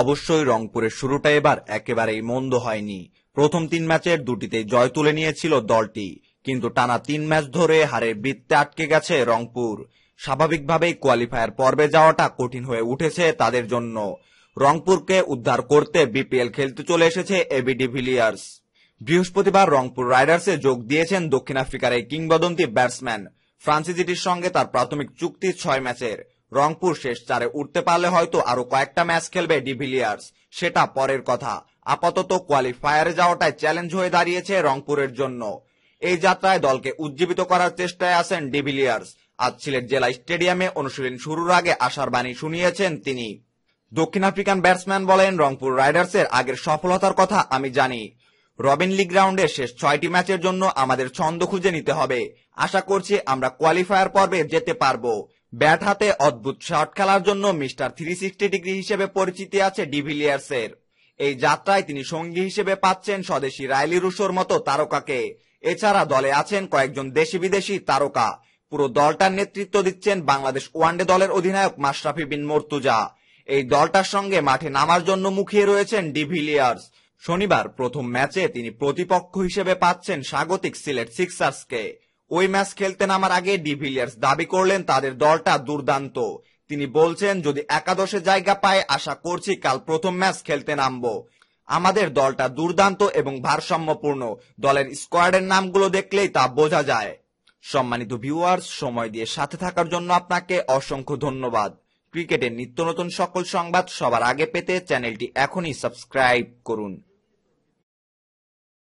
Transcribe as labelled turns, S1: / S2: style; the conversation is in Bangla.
S1: অবশ্যই রংপুরের শুরুটা এবার একেবারেই মন্দ হয়নি। প্রথম তিন ম্যাচের দুটিতে জয় তুলে নিয়েছিল দলটি, কিন্তু টানা তিন ম্যাচ ধরে হারের বৃত্তে আটকে গেছে রংপুর। স্বাভাবিকভাবেই কোয়ালিফায়ার পর্বে যাওয়াটা কঠিন হয়ে উঠেছে তাদের জন্য। রংপুরকে উদ্ধার করতে বিপিএল খেলতে চলে এসেছে এবি ডিভিলিয়ার্স বৃহস্পতিবার রংপুর রাইডার্সে যোগ দিয়েছেন দক্ষিণ আফ্রিকার এই কিংবদন্তি ব্যাটসম্যান। ফ্রান্সিজিটির সঙ্গে তার প্রাথমিক চুক্তি ছয় ম্যাচের। রংপুর শেষ চারে উঠতে পারলে হয়তো আরও কয়েকটা ম্যাচ খেলবে ডিভিলিয়ার্স। সেটা পরের কথা। আপাতত কোয়ালিফায়ারে যাওয়াটাই চ্যালেঞ্জ হয়ে দাঁড়িয়েছে রংপুরের জন্য। এই যাত্রায় দলকে উজ্জীবিত করার চেষ্টায় আছেন ডিভিলিয়ার্স। আজ সিলেট জেলা স্টেডিয়ামে অনুশীলন শুরুর আগে আশার বাণী শুনিয়েছেন তিনি। দক্ষিণ আফ্রিকান ব্যাটসম্যান বলেন, রংপুর রাইডার্সের আগের সফলতার কথা আমি জানি। রবিন লিগ রাউন্ডের শেষ ছয়টি ম্যাচের জন্য আমাদের ছন্দ খুঁজে নিতে হবে। আশা করছি আমরা কোয়ালিফায়ার পর্বে যেতে পারব। ব্যাট হাতে অদ্ভুত শট খেলার জন্য মিস্টার থ্রি সিক্সটি ডিগ্রি হিসেবে পরিচিতি আছে ডিভিলিয়ার্সের এই যাত্রায় তিনি সঙ্গী হিসেবে পাচ্ছেন স্বদেশী রাইলি রুশোর মতো তারকাকে। এছাড়া দলে আছেন কয়েকজন দেশি বিদেশি তারকা। পুরো দলটার নেতৃত্ব দিচ্ছেন বাংলাদেশ ওয়ানডে দলের অধিনায়ক মাশরাফি বিন মর্তুজা। এই দলটার সঙ্গে মাঠে নামার জন্য মুখিয়ে রয়েছেন ডিভিলিয়ার্স শনিবার প্রথম ম্যাচে তিনি প্রতিপক্ষ হিসেবে পাচ্ছেন স্বাগতিক সিলেট সিক্সার্সকে। ওই ম্যাচ খেলতে নামার আগে ডিভিলিয়ার্স। দাবি করলেন তাদের দলটা দুর্দান্ত। তিনি বলছেন, যদি একাদশে জায়গা পায়, আশা করছি কাল প্রথম ম্যাচ খেলতে নামবো। আমাদের দলটা দুর্দান্ত এবং ভারসাম্যপূর্ণ। দলের স্কোয়াডের নামগুলো দেখলেই তা বোঝা যায়। সম্মানিত ভিউয়ার্স, সময় দিয়ে সাথে থাকার জন্য আপনাকে অসংখ্য ধন্যবাদ। ক্রিকেটের নিত্য নতুন সকল সংবাদ সবার আগে পেতে চ্যানেলটি এখনই সাবস্ক্রাইব করুন।